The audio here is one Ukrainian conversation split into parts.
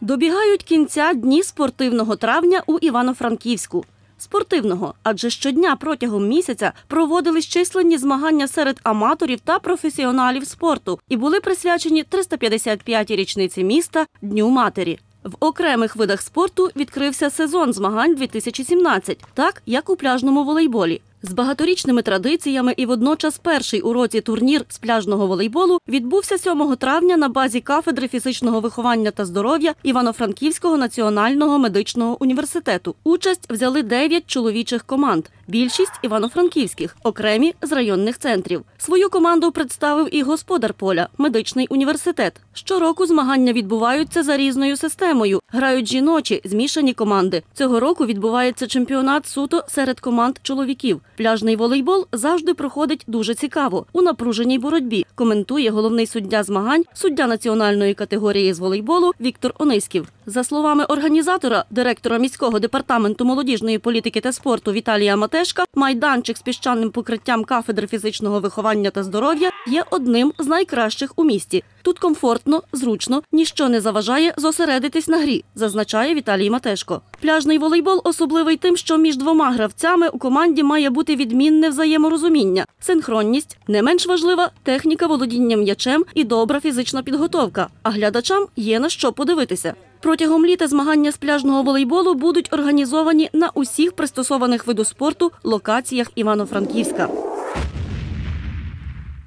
Добігають кінця дні спортивного травня у Івано-Франківську. Спортивного, адже щодня протягом місяця проводились численні змагання серед аматорів та професіоналів спорту і були присвячені 355-й річниці міста Дню матері. В окремих видах спорту відкрився сезон змагань 2017, так як у пляжному волейболі. З багаторічними традиціями і водночас перший у році турнір з пляжного волейболу відбувся 7 травня на базі кафедри фізичного виховання та здоров'я Івано-Франківського національного медичного університету. Участь взяли 9 чоловічих команд. Більшість івано-франківських, окремі з районних центрів. Свою команду представив і господар поля медичний університет. Щороку змагання відбуваються за різною системою. Грають жіночі, змішані команди. Цього року відбувається чемпіонат суто серед команд чоловіків. Пляжний волейбол завжди проходить дуже цікаво у напруженій боротьбі. Коментує головний суддя змагань, суддя національної категорії з волейболу Віктор Ониськів. За словами організатора, директора міського департаменту молодіжної політики та спорту Віталія Матешка, майданчик з піщаним покриттям кафедри фізичного виховання та здоров'я є одним з найкращих у місті. Тут комфортно, зручно, ніщо не заважає зосередитись на грі, зазначає Віталій Матешко. Пляжний волейбол особливий тим, що між двома гравцями у команді має бути відмінне взаєморозуміння, синхронність, не менш важлива техніка володіння м'ячем і добра фізична підготовка. А глядачам є на що подивитися. Протягом літа змагання з пляжного волейболу будуть організовані на усіх пристосованих виду спорту локаціях Івано-Франківська.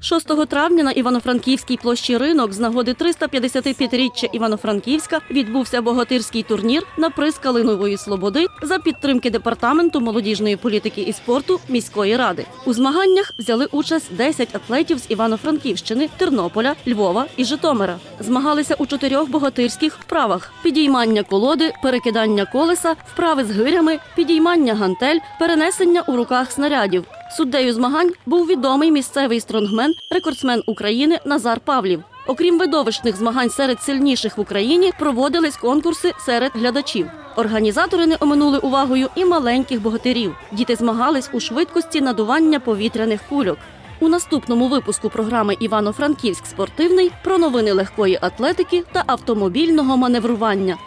6 травня на Івано-Франківській площі ринок з нагоди 355-річчя Івано-Франківська відбувся богатирський турнір на приз Калинової Слободи за підтримки департаменту молодіжної політики і спорту міської ради. У змаганнях взяли участь 10 атлетів з Івано-Франківщини, Тернополя, Львова і Житомира. Змагалися у чотирьох богатирських вправах: підіймання колоди, перекидання колеса, вправи з гирями, підіймання гантель, перенесення у руках снарядів. Суддею змагань був відомий місцевий стронгмен, рекордсмен України Назар Павлів. Окрім видовищних змагань серед сильніших в Україні, проводились конкурси серед глядачів. Організатори не оминули увагою і маленьких богатирів. Діти змагались у швидкості надування повітряних кульок. У наступному випуску програми Івано-Франківськ спортивний про новини легкої атлетики та автомобільного маневрування.